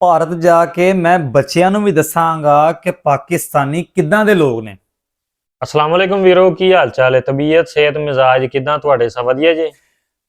ਭਾਰਤ ਜਾ ਕੇ ਮੈਂ ਬੱਚਿਆਂ ਨੂੰ ਵੀ ਦੱਸਾਂਗਾ ਕਿ ਪਾਕਿਸਤਾਨੀ ਕਿੱਦਾਂ ਦੇ ਲੋਕ ਨੇ ਅਸਲਾਮ ਵਾਲੇਕੁਮ ਵੀਰੋ ਕੀ ਹਾਲ ਚਾਲ ਹੈ ਤਬੀਅਤ ਸਿਹਤ ਮਿਜ਼ਾਜ ਕਿਦਾਂ ਤੁਹਾਡੇ ਸਭ ਵਧੀਆ ਜੀ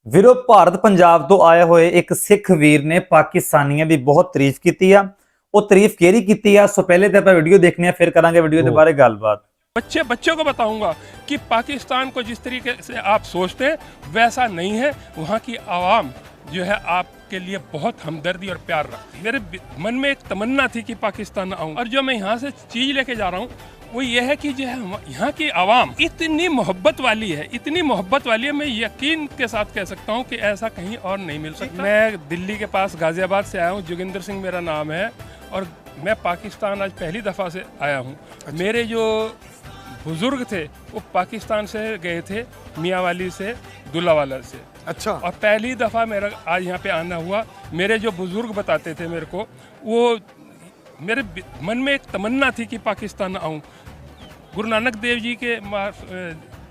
ਵੀਰੋ ਭਾਰਤ ਪੰਜਾਬ ਤੋਂ ਆਏ ਹੋਏ ਇੱਕ ਸਿੱਖ ਵੀਰ ਨੇ ਪਾਕਿਸਤਾਨੀਆਂ ਦੀ ਬਹੁਤ ਤਾਰੀਫ ਕੀਤੀ ਆ ਉਹ ਤਾਰੀਫ ਕਿਹੜੀ ਕੀਤੀ ਆ ਸੋ ਪਹਿਲੇ ਤੇ ਆਪਾਂ ਵੀਡੀਓ ਦੇਖਣੀ ਆ ਫਿਰ ਕਰਾਂਗੇ ਵੀਡੀਓ ਦੇ ਉਹ। ਬਾਰੇ ਗੱਲਬਾਤ बच्चे बच्चों को बताऊंगा कि पाकिस्तान को जिस तरीके से आप सोचते हैं वैसा नहीं है वहाँ की आवाम जो है आपके लिए बहुत हमदर्दी और प्यार रखती है। मेरे मन में एक तमन्ना थी कि पाकिस्तान आऊँ। और जो मैं यहाँ से चीज़ लेके जा रहा हूँ वो ये है कि जो है यहाँ की आवाम इतनी मोहब्बत वाली है इतनी मोहब्बत वाली है मैं यकीन के साथ कह सकता हूँ कि ऐसा कहीं और नहीं मिल सकता। मैं दिल्ली के पास गाजियाबाद से आया हूँ जोगिंदर सिंह मेरा नाम है और मैं पाकिस्तान आज पहली दफ़ा से आया हूँ। अच्छा। मेरे जो बुज़ुर्ग थे वो पाकिस्तान से गए थे मियाँवाली से दुल्लावाला से। अच्छा। और पहली दफ़ा मेरा आज यहाँ पे आना हुआ। मेरे जो बुज़ुर्ग बताते थे मेरे को वो मेरे मन में एक तमन्ना थी कि पाकिस्तान आऊँ। गुरु नानक देव जी के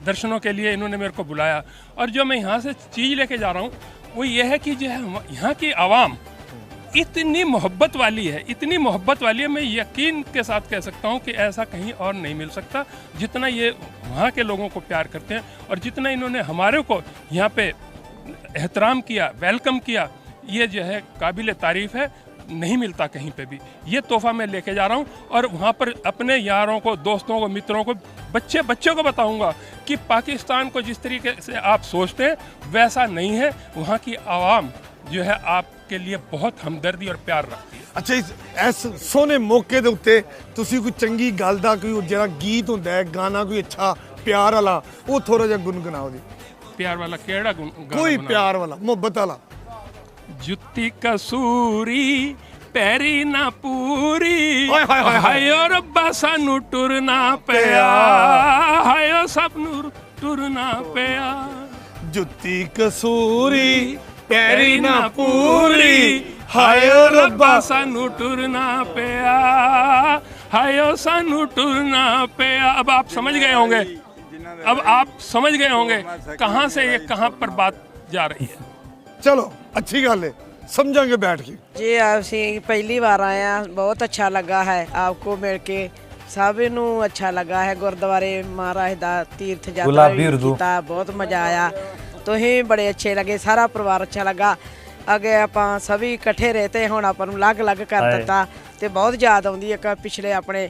दर्शनों के लिए इन्होंने मेरे को बुलाया। और जो मैं यहाँ से चीज़ लेके जा रहा हूँ वो ये है कि जो है यहाँ की आवाम इतनी मोहब्बत वाली है, इतनी मोहब्बत वाली है, मैं यकीन के साथ कह सकता हूँ कि ऐसा कहीं और नहीं मिल सकता जितना ये वहाँ के लोगों को प्यार करते हैं और जितना इन्होंने हमारे को यहाँ पे एहतराम किया, वेलकम किया, ये जो है काबिल तारीफ़ है, नहीं मिलता कहीं पे भी। ये तोहफा मैं लेके जा रहा हूँ और वहाँ पर अपने यारों को, दोस्तों को, मित्रों को, बच्चे, बच्चों को बताऊँगा कि पाकिस्तान को जिस तरीके से आप सोचते हैं, वैसा नहीं है। वहाँ की आवाम ਜੋ ਹੈ ਆਪਕੇ ਲਈ ਬਹੁਤ ਹਮਦਰਦੀ ਔਰ ਪਿਆਰ ਰੱਖਦੀ ਹੈ ਅੱਛਾ ਇਸ ਇਸ ਸੋਨੇ ਮੌਕੇ ਦੇ ਉੱਤੇ ਤੁਸੀਂ ਕੋਈ ਚੰਗੀ ਗੱਲ ਦਾ ਕੋਈ ਜਿਹੜਾ ਗੀਤ ਹੁੰਦਾ ਹੈ ਗਾਣਾ ਕੋਈ ਅੱਛਾ ਪਿਆਰ ਵਾਲਾ ਉਹ ਥੋੜਾ ਜਿਹਾ ਗੁੰਗਣਾਓ ਜੀ ਪਿਆਰ ਵਾਲਾ ਕਿਹੜਾ ਗਾਣਾ ਕੋਈ ਪਿਆਰ ਵਾਲਾ ਮੁਹੱਬਤ ਵਾਲਾ ਜੁੱਤੀ ਕਸੂਰੀ ਪੈਰੀ ਨਾ ਪੂਰੀ ਓਏ ਹਾਏ ਹਾਏ ਹਾਏ। ਹਾਏ ਓ ਰੱਬਾ ਸਾਨੂੰ ਟੁਰਨਾ ਪਿਆ ਹਾਏ ਓ ਸਭ ਨੂੰ ਟੁਰਨਾ ਪਿਆ ਜੁੱਤੀ ਕਸੂਰੀ ਪੈਰੀ ਨਾ ਪੂਰੀ ਹਾਏ ਓ ਰੱਬਾ ਸਾਨੂੰ ਟੁਰਨਾ ਪਿਆ ਹਾਏ ਓ ਸਾਨੂੰ ਟੁਰਨਾ ਪਿਆ अब आप समझ गए होंगे अब आप समझ गए होंगे कहाँ से ये कहाँ पर बात जा रही है ਚਲੋ ਅੱਛੀ ਗੱਲ ਹੈ ਸਮਝਾਂਗੇ ਬੈਠ ਕੇ जी ਅਸੀਂ ਪਹਿਲੀ ਵਾਰ ਆਏ ਹਾਂ ਬਹੁਤ ਅੱਛਾ ਲੱਗਾ ਹੈ ਆਪਕੋ ਮਿਲ ਕੇ ਸਭ ਨੂੰ ਅੱਛਾ ਲੱਗਾ ਹੈ ਗੁਰਦੁਆਰੇ ਮਹਾਰਾਜ ਦਾ ਤੀਰਥ ਯਾਤਰਾ ਗੁਲਾਬੀ ਵੀ ਉਰਦੂ। ਕੀਤਾ ਬਹੁਤ ਮਜ਼ਾ ਆਇਆ ਤੁਸੀਂ ਬੜੇ ਅੱਛੇ ਲੱਗੇ ਸਾਰਾ ਪਰਿਵਾਰ ਅੱਛਾ ਲੱਗਾ ਅਗੇ ਆਪਾਂ ਸਭੀ ਇਕੱਠੇ ਰਹਤੇ ਹੁਣ ਆਪਾਂ ਨੂੰ ਅਲੱਗ-ਅਲੱਗ ਕਰ ਹਾਏ। ਦਿੱਤਾ ਤੇ ਬਹੁਤ ਯਾਦ ਆਉਂਦੀ ਹੈ ਕਿ ਪਿਛਲੇ ਆਪਣੇ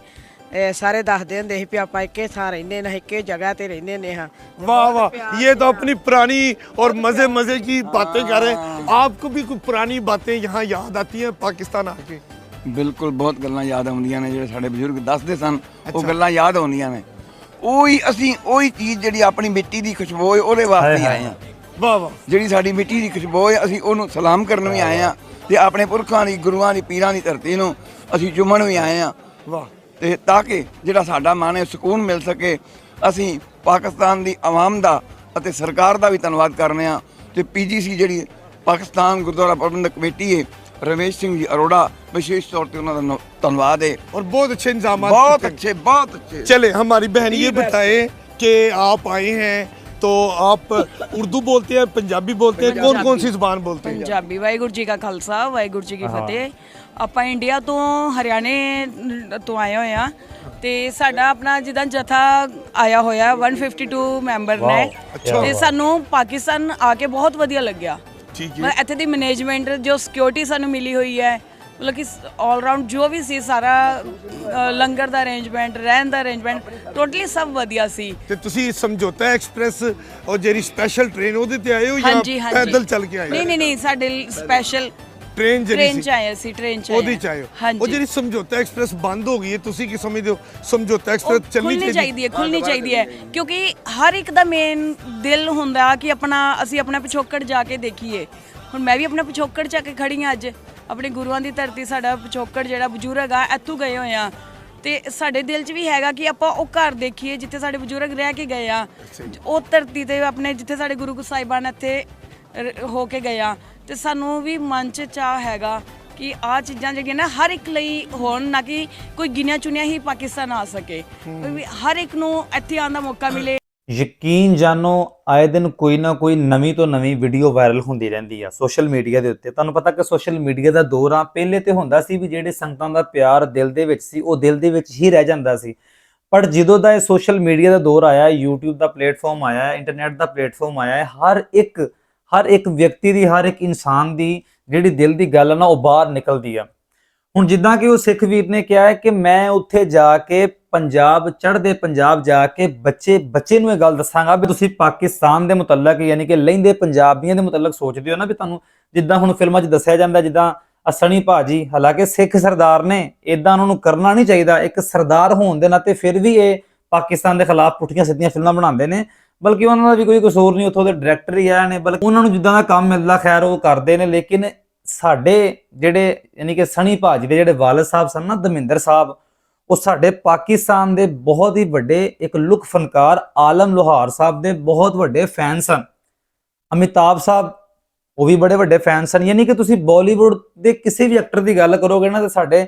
ਇਹ ਸਾਰੇ ਦੱਸਦੇ ਹੁੰਦੇ ਸੀ ਵੀ ਆਪਾਂ ਇੱਕੇ ਥਾਂ ਰਹਿੰਦੇ ਨੇ ਇੱਕੇ ਜਗ੍ਹਾ ਤੇ ਰਹਿੰਦੇ ਨੇ ਹਾਂ वाह वाह ये तो अपनी पुरानी और मजे मजे की बातें कर रहे हैं आपको भी कोई पुरानी बातें यहाँ याद आती हैं पाकिस्तान आके ਬਿਲਕੁਲ ਬਹੁਤ ਗੱਲਾਂ ਯਾਦ ਆਉਂਦੀਆਂ ਨੇ ਜਿਹੜੇ ਸਾਡੇ ਬਜ਼ੁਰਗ ਦੱਸਦੇ ਸਨ ਉਹ ਗੱਲਾਂ ਯਾਦ ਆਉਂਦੀਆਂ ਨੇ ਉਹੀ ਅਸੀਂ ਉਹੀ ਚੀਜ਼ ਜਿਹੜੀ ਆਪਣੀ ਮਿੱਟੀ ਦੀ ਖੁਸ਼ਬੂ ਹੈ ਉਹਦੇ ਵਾਸਤੇ ਆਏ ਆ ਵਾਹ ਵਾਹ। ਜਿਹੜੀ ਸਾਡੀ ਮਿੱਟੀ ਦੀ ਖੁਸ਼ਬੂ ਹੈ ਅਸੀਂ ਉਹਨੂੰ ਸਲਾਮ ਕਰਨ ਵੀ ਆਏ ਆ ਤੇ ਆਪਣੇ ਪੁਰਖਾਂ ਦੀ ਗੁਰੂਆਂ ਦੀ ਪੀਰਾਂ ਦੀ ਧਰਤੀ ਨੂੰ ਅਸੀਂ ਚੁੰਮਣ ਵੀ ਆਏ ਆ ਵਾਹ। ਤੇ ਤਾਂ ਕਿ ਜਿਹੜਾ ਸਾਡਾ ਮਨ ਹੈ ਸਕੂਨ ਮਿਲ ਸਕੇ ਅਸੀਂ ਪਾਕਿਸਤਾਨ ਦੀ ਆਵਾਮ ਦਾ ਅਤੇ ਸਰਕਾਰ ਦਾ ਵੀ ਧੰਨਵਾਦ ਕਰਨੇ ਆ ਤੇ ਪੀਜੀਸੀ ਜਿਹੜੀ ਪਾਕਿਸਤਾਨ ਗੁਰਦੁਆਰਾ ਪ੍ਰਬੰਧਕ ਕਮੇਟੀ ਹੈ ਰਮੇਸ਼ ਸਿੰਘ ਜੀ ਅਰੋੜਾ ਵਿਸ਼ੇਸ਼ ਤੌਰ ਤੇ ਉਹਨਾਂ ਦਾ ਨ- ਧੰਨਵਾਦ ਹੈ और बहुत अच्छे इंतजाम ਬਹੁਤ ਅੱਛੇ ਬਹੁਤ ਅੱਛੇ चले हमारी बहन ये बताए कि आप आए हैं तो आप उर्दू बोलते हैं पंजाबी बोलते हैं कौन कौन सी जुबान बोलते हैं ਪੰਜਾਬੀ ਵਾਹਿਗੁਰੂ ਜੀ ਕਾ ਖਾਲਸਾ ਵਾਹਿਗੁਰੂ ਜੀ ਕੀ ਫਤਿਹ ਆਪਾਂ ਇੰਡੀਆ ਤੋਂ ਹਰਿਆਣੇ ਤੋਂ ਆਏ ਹੋਏ ਆ ਤੇ ਸਾਡਾ ਆਪਣਾ ਜਿੱਦਾਂ ਜਥਾ ਆਇਆ ਹੋਇਆ 152 ਮੈਂਬਰ ਨੇ ਤੇ ਸਾਨੂੰ ਪਾਕਿਸਤਾਨ ਆ ਕੇ ਬਹੁਤ ਵਧੀਆ ਲੱਗਿਆ ਠੀਕ ਹੈ ਮਤਲਬ ਇੱਥੇ ਦੀ ਮੈਨੇਜਮੈਂਟ ਜੋ ਸਿਕਿਉਰਿਟੀ ਸਾਨੂੰ ਮਿਲੀ ਹੋਈ ਹੈ ਮਤਲਬ ਕਿ 올 ਰਾਊਂਡ ਜੋ ਵੀ ਸੀ ਸਾਰਾ ਲੰਗਰ ਦਾ ਅਰੇਂਜਮੈਂਟ ਰਹਿਣ ਦਾ ਅਰੇਂਜਮੈਂਟ ਟੋਟਲੀ ਸਭ ਵਧੀਆ ਸੀ। ਤੇ ਤੁਸੀਂ ਸਮਝੌਤਾ ਐਕਸਪ੍ਰੈਸ ਉਹ ਜਿਹੜੀ ਸਪੈਸ਼ਲ ਟ੍ਰੇਨ ਉਹਦੇ ਤੇ ਆਏ ਹੋ ਜਾਂ ਪੈਦਲ ਚੱਲ ਕੇ ਆਏ ਨਹੀਂ ਨਹੀਂ ਨਹੀਂ ਸਾਡੇ ਸਪੈਸ਼ਲ ਟ੍ਰੇਨ ਜਿਹੜੀ ਟ੍ਰੇਨ ਸੀ ਚ ਆਏ ਸੀ ਟ੍ਰੇਨ ਚ ਉਹਦੇ ਹੋ। ਹਾਂਜੀ। ਉਹ ਜਿਹੜੀ ਸਮਝੌਤਾ ਐਕਸਪ੍ਰੈਸ ਬੰਦ ਹੋ ਗਈ ਹੈ ਤੁਸੀਂ ਕੀ ਸਮਝਦੇ ਹੋ? ਸਮਝੌਤਾ ਉਹ ਐਕਸਪ੍ਰੈਸ ਚੱਲਣੀ ਚਾਹੀਦੀ ਹੈ। ਖੁੱਲਣੀ ਚਾਹੀਦੀ ਹੈ ਕਿਉਂਕਿ ਹਰ ਇੱਕ ਦਾ ਮੇਨ ਦਿਲ ਹੁੰਦਾ ਕਿ ਆਪਣਾ ਅਸੀਂ ਆਪਣਾ ਪਿਛੋਕੜ ਜਾ ਕੇ ਦੇਖੀਏ। ਹੁਣ ਮੈਂ ਵੀ ਆਪਣਾ ਪਿਛੋਕੜ ਚੱਕ ਕੇ ਖੜੀ ਹਾਂ ਅੱਜ। ਆਪਣੇ ਗੁਰੂਆਂ ਦੀ ਧਰਤੀ ਸਾਡਾ ਪਿਛੋਕੜ ਜਿਹੜਾ ਬਜ਼ੁਰਗ ਆ ਇੱਥੋਂ ਗਏ ਹੋਏ ਆ। ਤੇ ਸਾਡੇ ਦਿਲ 'ਚ ਵੀ ਹੈਗਾ ਕਿ ਆਪਾਂ ਉਹ ਘਰ ਦੇਖੀਏ ਜਿੱਥੇ ਸਾਡੇ ਬਜ਼ੁਰਗ ਰਹਿ ਕੇ ਗਏ ਆ। ਉਹ ਧਰਤੀ ਤੇ ਆਪਣੇ ਜਿੱਥੇ ਸਾਡੇ ਗੁਰੂ ਸਾਹਿਬਾਨ ਇੱਥੇ ਰ- ਹੋ ਕੇ ਗਏ ਆ। ਤੇ ਸਾਨੂੰ ਵੀ ਮਨ 'ਚ ਚਾਹ ਹੈਗਾ ਕਿ ਆ ਚੀਜ਼ਾਂ ਜਿਹੜੀਆਂ ਨਾ ਹਰ ਇੱਕ ਲਈ ਹੋਣ ਨਾ ਕਿ ਕੋਈ ਗਿਣਿਆ ਚੁਣਿਆ ਹੀ ਪਾਕਿਸਤਾਨ ਆ ਸਕੇ। ਵੀ ਹਰ ਇੱਕ ਨੂੰ ਇੱਥੇ ਆਉਣ ਦਾ ਮੌਕਾ ਮਿਲੇ। ਯਕੀਨ ਜਾਨੋ ਆਏ ਦਿਨ ਕੋਈ ਨਾ ਕੋਈ ਨਵੀਂ ਤੋਂ ਨਵੀਂ ਵੀਡੀਓ ਵਾਇਰਲ ਹੁੰਦੀ ਰਹਿੰਦੀ ਆ ਸੋਸ਼ਲ ਮੀਡੀਆ ਦੇ ਉੱਤੇ। ਤੁਹਾਨੂੰ ਪਤਾ ਕਿ ਸੋਸ਼ਲ ਮੀਡੀਆ ਦਾ ਦੌਰ ਆ ਪਹਿਲੇ ਤੇ ਹੁੰਦਾ ਸੀ ਵੀ ਜਿਹੜੇ ਸੰਗਤਾਂ ਦਾ ਪਿਆਰ ਦਿਲ ਦੇ ਵਿੱਚ ਸੀ ਉਹ ਦਿਲ ਦੇ ਵਿੱਚ ਹੀ ਰਹਿ ਜਾਂਦਾ ਸੀ। ਪਰ ਜਦੋਂ ਦਾ ਇਹ ਸੋਸ਼ਲ ਮੀਡੀਆ ਦਾ ਦੌਰ ਆਇਆ YouTube ਦਾ ਪਲੇਟਫਾਰਮ ਆਇਆ ਇੰਟਰਨੈਟ ਦਾ ਪਲੇਟਫਾਰਮ ਆਇਆ ਹਰ ਇੱਕ ਹਰ ਇੱਕ ਵਿਅਕਤੀ ਦੀ, ਹਰ ਇੱਕ ਇਨਸਾਨ ਦੀ ਜਿਹੜੀ ਦਿਲ ਦੀ ਗੱਲ ਆ ਨਾ, ਉਹ ਬਾਹਰ ਨਿਕਲਦੀ ਆ। ਹੁਣ ਜਿੱਦਾਂ ਕਿ ਉਹ ਸਿੱਖ ਵੀਰ ਨੇ ਕਿਹਾ ਹੈ ਕਿ ਮੈਂ ਉੱਥੇ ਜਾ ਕੇ ਪੰਜਾਬ, ਚੜ੍ਹਦੇ ਪੰਜਾਬ ਜਾ ਕੇ ਬੱਚੇ ਬੱਚੇ ਨੂੰ ਇਹ ਗੱਲ ਦੱਸਾਂਗਾ ਵੀ ਤੁਸੀਂ ਪਾਕਿਸਤਾਨ ਦੇ ਮੁਤਲਕ ਯਾਨੀ ਕਿ ਲਹਿੰਦੇ ਪੰਜਾਬੀਆਂ ਦੇ ਮੁਤਲਕ ਸੋਚਦੇ ਹੋ ਨਾ ਵੀ ਤੁਹਾਨੂੰ ਜਿੱਦਾਂ ਹੁਣ ਫਿਲਮਾਂ 'ਚ ਦੱਸਿਆ ਜਾਂਦਾ ਜਿੱਦਾਂ ਅਸਣੀ ਭਾਜੀ, ਹਾਲਾਂਕਿ ਸਿੱਖ ਸਰਦਾਰ ਨੇ ਇਦਾਂ ਉਹਨਾਂ ਨੂੰ ਕਰਨਾ ਨਹੀਂ ਚਾਹੀਦਾ। ਇੱਕ ਸਰਦਾਰ ਹੋਣ ਦੇ ਨਾਤੇ ਫਿਰ ਵੀ ਇਹ ਪਾਕਿਸਤਾਨ ਦੇ ਖਿਲਾਫ ਪੁੱਠੀਆਂ ਸਿੱਧੀਆਂ ਫਿਲਮਾਂ ਬਣਾਉਂਦੇ ਨੇ। ਬਲਕਿ ਉਹਨਾਂ ਦਾ ਵੀ ਕੋਈ ਕਸੂਰ ਨਹੀਂ, ਉੱਥੋਂ ਦੇ ਡਾਇਰੈਕਟਰ ਹੀ ਆ ਨੇ, ਬਲਕਿ ਉਹਨਾਂ ਨੂੰ ਜਿੱਦਾਂ ਦਾ ਕੰਮ ਮਿਲਦਾ, ਖੈਰ ਉਹ ਕਰਦੇ ਨੇ, ਲੇਕਿਨ ਸਾਡੇ ਜਿਹੜੇ ਯਾਨੀ ਕਿ ਸਣੀ ਭਾਜੀ ਦੇ ਜਿਹੜੇ ਵਾਲਦ ਸਾਹਿਬ ਸਨ ਨਾ, ਦਮਿੰਦਰ ਸਾਹਿਬ, ਉਹ ਸਾਡੇ ਪਾਕਿਸਤਾਨ ਦੇ ਬਹੁਤ ਹੀ ਵੱਡੇ ਇੱਕ ਲੁਕ ਫਨਕਾਰ ਆਲਮ ਲੋਹਾਰ ਸਾਹਿਬ ਦੇ ਬਹੁਤ ਵੱਡੇ ਫੈਨ ਸਨ। ਅਮਿਤਾਭ ਸਾਹਿਬ, ਉਹ ਵੀ ਬੜੇ ਵੱਡੇ ਫੈਨ ਸਨ। ਯਾਨੀ ਕਿ ਤੁਸੀਂ ਬਾਲੀਵੁੱਡ ਦੇ ਕਿਸੇ ਵੀ ਐਕਟਰ ਦੀ ਗੱਲ ਕਰੋਗੇ ਨਾ, ਤੇ ਸਾਡੇ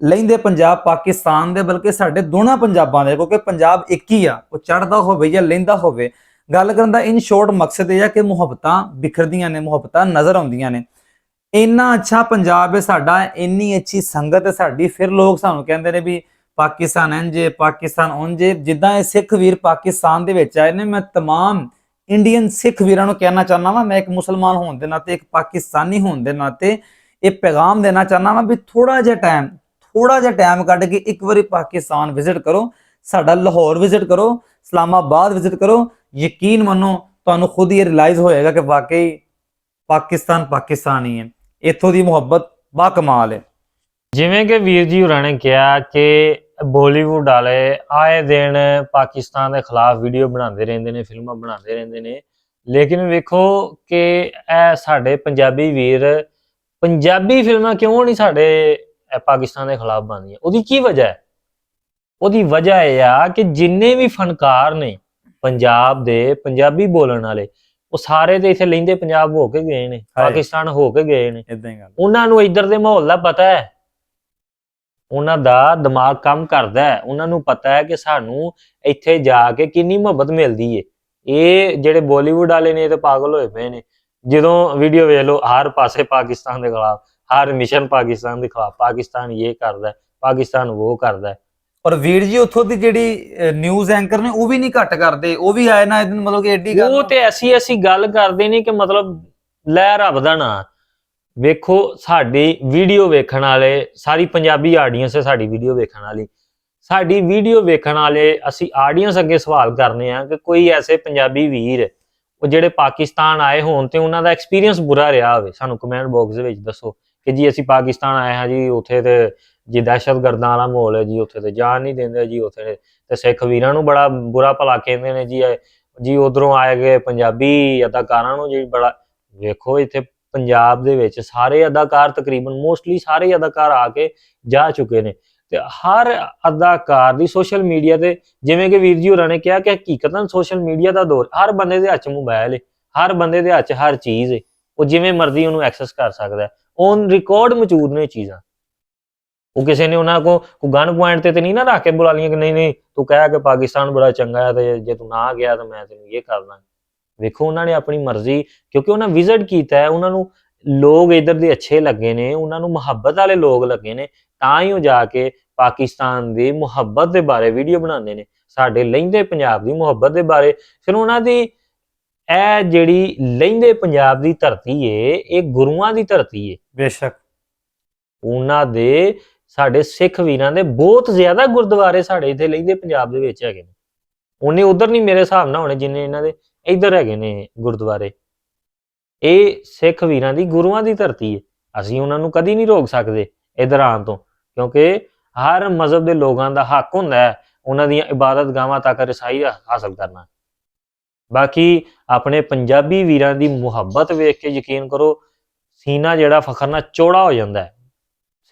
ਲਹਿੰਦੇ ਪੰਜਾਬ ਪਾਕਿਸਤਾਨ ਦੇ ਬਲਕਿ ਸਾਡੇ ਦੋਨਾਂ ਪੰਜਾਬਾਂ ਦੇ ਕਿਉਂਕਿ ਪੰਜਾਬ ਇੱਕ ਹੀ ਆ ਉਹ ਚੜਦਾ ਹੋਵੇ ਜਾਂ ਲਹਿੰਦਾ ਹੋਵੇ ਗੱਲ ਕਰਨ ਦਾ ਇਨ ਸ਼ੋਰਟ ਮਕਸਦ ਇਹ ਆ ਕਿ ਮੁਹੱਬਤਾਂ ਬਿਖਰਦੀਆਂ ਨੇ ਮੁਹੱਬਤਾਂ ਨਜ਼ਰ ਆਉਂਦੀਆਂ ਨੇ ਇੰਨਾ ਅੱਛਾ ਪੰਜਾਬ ਹੈ ਸਾਡਾ ਇੰਨੀ ਅੱਛੀ ਸੰਗਤ ਹੈ ਸਾਡੀ ਫਿਰ ਲੋਕ ਸਾਨੂੰ ਕਹਿੰਦੇ ਨੇ ਵੀ ਪਾਕਿਸਤਾਨ ਇੰਜੇ ਪਾਕਿਸਤਾਨ ਉਂਜੇ ਜਿੱਦਾਂ ਇਹ ਸਿੱਖ ਵੀਰ ਪਾਕਿਸਤਾਨ ਦੇ ਵਿੱਚ ਆਏ ਨੇ ਮੈਂ तमाम ਇੰਡੀਅਨ ਸਿੱਖ ਵੀਰਾਂ ਨੂੰ ਕਹਿਣਾ ਚਾਹੁੰਦਾ ਵਾਂ ਮੈਂ ਇੱਕ ਮੁਸਲਮਾਨ ਹੋਣ ਦੇ ਨਾਤੇ ਇੱਕ ਪਾਕਿਸਤਾਨੀ ਹੋਣ ਦੇ ਨਾਤੇ ਇਹ ਪੈਗਾਮ ਦੇਣਾ ਚਾਹੁੰਦਾ ਵਾਂ ਵੀ ਥੋੜਾ ਜਿਹਾ ਟਾਈਮ ਥੋੜਾ ਜਿਹਾ ਟਾਈਮ ਕੱਢ ਕੇ ਇੱਕ ਵਾਰੀ ਪਾਕਿਸਤਾਨ ਵਿਜ਼ਿਟ ਕਰੋ, ਸਾਡਾ ਲਾਹੌਰ ਵਿਜ਼ਿਟ ਕਰੋ, ਇਸਲਾਮਾਬਾਦ ਵਿਜ਼ਿਟ ਕਰੋ, ਯਕੀਨ ਮੰਨੋ ਤੁਹਾਨੂੰ ਖੁਦ ਹੀ ਇਹ ਰਿਅਲਾਈਜ਼ ਹੋਏਗਾ ਕਿ ਵਾਕਈ ਪਾਕਿਸਤਾਨ ਪਾਕਿਸਤਾਨ ਹੈ ਇੱਥੋਂ ਦੀ ਮੁਹੱਬਤ ਬਾ ਕਮਾਲ ਹੈ। ਜਿਵੇਂ ਕਿ ਵੀਰ ਜੀ ਹੋਰਾਂ ਨੇ ਕਿਹਾ ਕਿ ਬਾਲੀਵੁੱਡ ਵਾਲੇ ਆਏ ਦਿਨ ਪਾਕਿਸਤਾਨ ਦੇ ਖਿਲਾਫ ਵੀਡੀਓ ਬਣਾਉਂਦੇ ਰਹਿੰਦੇ ਨੇ, ਫਿਲਮਾਂ ਬਣਾਉਂਦੇ ਰਹਿੰਦੇ ਨੇ। ਲੇਕਿਨ ਵੇਖੋ ਕਿ ਇਹ ਸਾਡੇ ਪੰਜਾਬੀ ਵੀਰ, ਪੰਜਾਬੀ ਫਿਲਮਾਂ ਕਿਉਂ ਨਹੀਂ ਸਾਡੇ ਇਹ ਪਾਕਿਸਤਾਨ ਦੇ ਖਿਲਾਫ ਬਣਦੀਆਂ ਉਹਦੀ ਕੀ ਵਜ੍ਹਾ ਹੈ? ਉਹਦੀ ਵਜ੍ਹਾ ਇਹ ਆ ਕਿ ਜਿੰਨੇ ਵੀ ਫਨਕਾਰ ਨੇ ਪੰਜਾਬ ਦੇ ਪੰਜਾਬੀ ਬੋਲਣ ਵਾਲੇ ਉਹ ਸਾਰੇ ਤੇ ਇੱਥੇ ਲੈਂਦੇ ਪੰਜਾਬ ਹੋ ਕੇ ਗਏ ਨੇ ਪਾਕਿਸਤਾਨ ਹੋ ਕੇ ਗਏ ਨੇ। ਇਦਾਂ ਹੀ ਗੱਲ ਉਹਨਾਂ ਨੂੰ ਇੱਧਰ ਦੇ ਮਾਹੌਲ ਦਾ ਪਤਾ ਹੈ। ਉਹਨਾਂ ਦਾ ਦਿਮਾਗ ਕੰਮ ਕਰਦਾ ਹੈ। ਉਹਨਾਂ ਨੂੰ ਪਤਾ ਹੈ ਕਿ ਸਾਨੂੰ ਇੱਥੇ ਜਾ ਕੇ ਕਿੰਨੀ ਮੁਹੱਬਤ ਮਿਲਦੀ ਏ। ਇਹ ਜਿਹੜੇ ਬਾਲੀਵੁੱਡ ਵਾਲੇ ਨੇ ਇਹ ਤੇ ਪਾਗਲ ਹੋਏ ਪਏ ਨੇ। ਜਦੋਂ ਵੀਡੀਓ ਵੇਖ ਲਓ ਹਰ ਪਾਸੇ ਪਾਕਿਸਤਾਨ ਦੇ ਖਿਲਾਫ। ਹਰ ਮਿਸ਼ਨ ਪਾਕਿਸਤਾਨ ਦੇ ਖਿਲਾਫ ਪਾਕਿਸਤਾਨ ਇਹ ਕਰਦਾ ਪਾਕਿਸਤਾਨ ਉਹ ਕਰਦਾ ਪਰ ਵੀਰ ਜੀ ਉੱਥੋਂ ਦੀ ਜਿਹੜੀ ਨਿਊਜ਼ ਐਂਕਰ ਨੇ ਉਹ ਵੀ ਨਹੀਂ ਘੱਟ ਕਰਦੇ ਉਹ ਵੀ ਆਏ ਨਾ ਇਹਦਨ ਮਤਲਬ ਕਿ ਐਡੀ ਗੱਲ ਉਹ ਤੇ ਐਸੀ ਐਸੀ ਗੱਲ ਕਰਦੇ ਨੇ ਕਿ ਮਤਲਬ ਲੈ ਰੱਬ ਦਾ ਨਾਂ। ਵੇਖੋ ਸਾਡੀ ਵੀਡੀਓ ਵੇਖਣ ਵਾਲੇ ਸਾਰੀ ਪੰਜਾਬੀ ਆਡੀਅנס ਹੈ ਸਾਡੀ ਵੀਡੀਓ ਵੇਖਣ ਵਾਲੀ। ਸਾਡੀ ਵੀਡੀਓ ਵੇਖਣ ਵਾਲੇ ਅਸੀਂ ਆਡੀਅנס ਅੱਗੇ ਸਵਾਲ ਕਰਨੇ ਆ ਕਿ ਕੋਈ ਐਸੇ ਪੰਜਾਬੀ ਵੀਰ ਉਹ ਜਿਹੜੇ ਪਾਕਿਸਤਾਨ ਆਏ ਹੋਣ ਤੇ ਉਹਨਾਂ ਦਾ ਐਕਸਪੀਰੀਅੰਸ ਬੁਰਾ ਰਿਹਾ ਹੋਵੇ। ਸਾਨੂੰ ਕਮੈਂਟ ਬਾਕਸ ਦੇ ਵਿੱਚ ਦੱਸੋ। ਕਿ ਜੀ ਅਸੀਂ ਪਾਕਿਸਤਾਨ ਆਏ ਹਾਂ ਜੀ, ਉੱਥੇ ਤੇ ਜੀ ਦਹਿਸ਼ਤਗਰਦਾਂ ਵਾਲਾ ਮਾਹੌਲ ਹੈ ਜੀ, ਉੱਥੇ ਤੇ ਜਾਣ ਨਹੀਂ ਦਿੰਦੇ ਜੀ, ਉੱਥੇ ਤੇ ਸਿੱਖ ਵੀਰਾਂ ਨੂੰ ਬੜਾ ਬੁਰਾ ਭਲਾ ਕਹਿੰਦੇ ਨੇ ਜੀ ਜੀ ਉਧਰੋਂ ਆਏ ਗਏ ਪੰਜਾਬੀ ਅਦਾਕਾਰਾਂ ਨੂੰ ਜੀ ਬੜਾ, ਵੇਖੋ ਇੱਥੇ ਪੰਜਾਬ ਦੇ ਵਿੱਚ ਸਾਰੇ ਅਦਾਕਾਰ ਤਕਰੀਬਨ ਮੋਸਟਲੀ ਸਾਰੇ ਅਦਾਕਾਰ ਆ ਕੇ ਜਾ ਚੁੱਕੇ ਨੇ। ਤੇ ਹਰ ਅਦਾਕਾਰ ਦੀ ਸੋਸ਼ਲ ਮੀਡੀਆ ਤੇ, ਜਿਵੇਂ ਕਿ ਵੀਰ ਜੀ ਹੋਰਾਂ ਨੇ ਕਿਹਾ ਕਿ ਹਕੀਕਤਨ ਸੋਸ਼ਲ ਮੀਡੀਆ ਦਾ ਦੌਰ, ਹਰ ਬੰਦੇ ਦੇ ਹੱਥ 'ਚ ਮੋਬਾਈਲ ਹੈ ਹਰ ਬੰਦੇ ਦੇ ਹੱਥ ਹਰ ਚੀਜ਼ ਹੈ ਉਹ ਜਿਵੇਂ ਮਰਜ਼ੀ ਉਹਨੂੰ ਐਕਸੈਸ ਕਰ ਸਕਦਾ ਹੈ। ਔਨ ਰਿਕਾਰਡ ਮੌਜੂਦ ਨੇ ਚੀਜ਼ਾਂ। ਉਹ ਕਿਸੇ ਨੇ ਉਹਨਾਂ ਕੋ ਕੋ ਗਨ ਪੁਆਇੰਟ ਤੇ ਤੇ ਨਹੀਂ ਨਾ ਰੱਖ ਕੇ ਬੁਲਾ ਲਈਆਂ ਕਿ ਨਹੀਂ ਨਹੀਂ, ਤੂੰ ਕਹਿਆ ਕਿ ਪਾਕਿਸਤਾਨ ਬੜਾ ਚੰਗਾ ਹੈ ਤੇ ਜੇ ਤੂੰ ਨਾ ਗਿਆ ਤਾਂ ਮੈਂ ਤੈਨੂੰ ਇਹ ਕਰ ਦਾਂ ਵੇਖੋ ਉਹਨਾਂ ਨੇ ਆਪਣੀ ਮਰਜ਼ੀ, ਕਿਉਂਕਿ ਉਹਨਾਂ ਵਿਜ਼ਿਟ ਕੀਤਾ ਹੈ, ਉਹਨਾਂ ਨੂੰ ਲੋਕ ਇਧਰ ਦੇ ਅੱਛੇ ਲੱਗੇ ਨੇ, ਉਹਨਾਂ ਨੂੰ ਮੁਹੱਬਤ ਵਾਲੇ ਲੋਕ ਲੱਗੇ ਨੇ, ਤਾਂ ਹੀ ਉਹ ਜਾ ਕੇ ਪਾਕਿਸਤਾਨ ਦੀ ਮੁਹੱਬਤ ਦੇ ਬਾਰੇ ਵੀਡੀਓ ਬਣਾਉਂਦੇ ਨੇ। ਸਾਡੇ ਲਹਿੰਦੇ ਪੰਜਾਬ ਦੀ ਮੁਹੱਬਤ ਦੇ ਬਾਰੇ, ਫਿਰ ਉਹਨਾਂ ਦੀ ਇਹ ਜਿਹੜੀ ਲਹਿੰਦੇ ਪੰਜਾਬ ਦੀ ਧਰਤੀ ਏ ਇਹ ਗੁਰੂਆਂ ਦੀ ਧਰਤੀ ਏ। ਬੇਸ਼ੱਕ। ਉਹਨਾਂ ਦੇ ਸਾਡੇ ਸਿੱਖ ਵੀਰਾਂ ਦੇ ਬਹੁਤ ਜ਼ਿਆਦਾ ਗੁਰਦੁਆਰੇ ਸਾਡੇ ਇੱਥੇ ਲਹਿੰਦੇ ਪੰਜਾਬ ਦੇ ਵਿੱਚ ਹੈਗੇ ਨੇ। ਉਹਨੇ ਉਧਰ ਨਹੀਂ ਮੇਰੇ ਹਿਸਾਬ ਨਾਲ ਹੋਣੇ ਜਿੰਨੇ ਇਹਨਾਂ ਦੇ ਇੱਧਰ ਹੈਗੇ ਨੇ ਗੁਰਦੁਆਰੇ। ਇਹ ਸਿੱਖ ਵੀਰਾਂ ਦੀ ਗੁਰੂਆਂ ਦੀ ਧਰਤੀ ਹੈ ਅਸੀਂ ਉਹਨਾਂ ਨੂੰ ਕਦੀ ਨਹੀਂ ਰੋਕ ਸਕਦੇ ਇੱਧਰ ਆਉਣ ਤੋਂ ਕਿਉਂਕਿ ਹਰ ਮਜ਼ਹਬ ਦੇ ਲੋਕਾਂ ਦਾ ਹੱਕ ਹੁੰਦਾ ਹੈ ਉਹਨਾਂ ਦੀਆਂ ਇਬਾਦਤ ਗਾਵਾਂ ਤੱਕ ਰਸਾਈ ਹਾਸਲ ਕਰਨਾ। ਬਾਕੀ ਆਪਣੇ ਪੰਜਾਬੀ ਵੀਰਾਂ ਦੀ ਮੁਹੱਬਤ ਵੇਖ ਕੇ ਯਕੀਨ ਕਰੋ, ਸੀਨਾ ਜਿਹੜਾ ਫਖਰ ਨਾਲ ਚੌੜਾ ਹੋ ਜਾਂਦਾ ਹੈ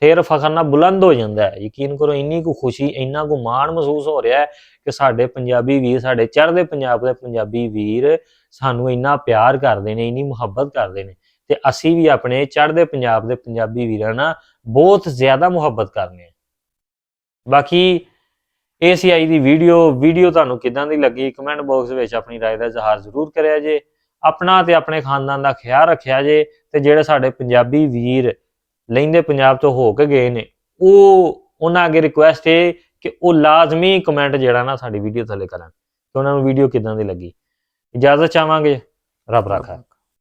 ਸਿਰ ਫਖਰ ਨਾਲ ਬੁਲੰਦ ਹੋ ਜਾਂਦਾ ਹੈ। ਯਕੀਨ ਕਰੋ ਇੰਨੀ ਕੁ ਖੁਸ਼ੀ, ਇੰਨਾ ਕੁ ਮਾਣ ਮਹਿਸੂਸ ਹੋ ਰਿਹਾ ਹੈ ਕਿ ਸਾਡੇ ਪੰਜਾਬੀ ਵੀਰ, ਸਾਡੇ ਚੜ੍ਹਦੇ ਪੰਜਾਬ ਦੇ ਪੰਜਾਬੀ ਵੀਰ ਸਾਨੂੰ ਇੰਨਾ ਪਿਆਰ ਕਰਦੇ ਨੇ, ਇੰਨੀ ਮੁਹੱਬਤ ਕਰਦੇ ਨੇ ਤੇ ਅਸੀਂ ਵੀ ਆਪਣੇ ਚੜ੍ਹਦੇ ਪੰਜਾਬ ਦੇ ਪੰਜਾਬੀ ਵੀਰਾਂ ਨਾਲ ਬਹੁਤ ਜ਼ਿਆਦਾ ਮੁਹੱਬਤ ਕਰਨੇ ਆ। ਬਾਕੀ ACI ਦੀ ਵੀਡੀਓ ਵੀਡੀਓ ਤੁਹਾਨੂੰ ਕਿਦਾਂ ਦੀ ਲੱਗੀ ਕਮੈਂਟ ਬਾਕਸ ਵਿੱਚ ਆਪਣੀ رائے ਦਾ ਇਜ਼ਹਾਰ ਜ਼ਰੂਰ ਕਰਿਆ ਜੇ ਆਪਣਾ ਤੇ ਆਪਣੇ ਖਾਨਦਾਨ ਦਾ ਖਿਆਲ ਰੱਖਿਆ ਜੇ ਤੇ ਜਿਹੜੇ ਸਾਡੇ ਪੰਜਾਬੀ ਵੀਰ ਲੈਂਦੇ ਪੰਜਾਬ ਤੋਂ ਹੋ ਕੇ ਗਏ ਨੇ ਉਹ ਉਹਨਾਂ ਅੱਗੇ ਰਿਕੁਐਸਟ ਹੈ ਕਿ ਉਹ ਲਾਜ਼ਮੀ ਕਮੈਂਟ ਜਿਹੜਾ ਨਾ ਸਾਡੀ ਵੀਡੀਓ ਥੱਲੇ ਕਰਨ ਕਿ ਉਹਨਾਂ ਨੂੰ ਵੀਡੀਓ ਕਿਦਾਂ ਦੀ ਲੱਗੀ ਇਜਾਜ਼ਤ ਚਾਹਾਂਗੇ ਰੱਬ ਰਾਖਾ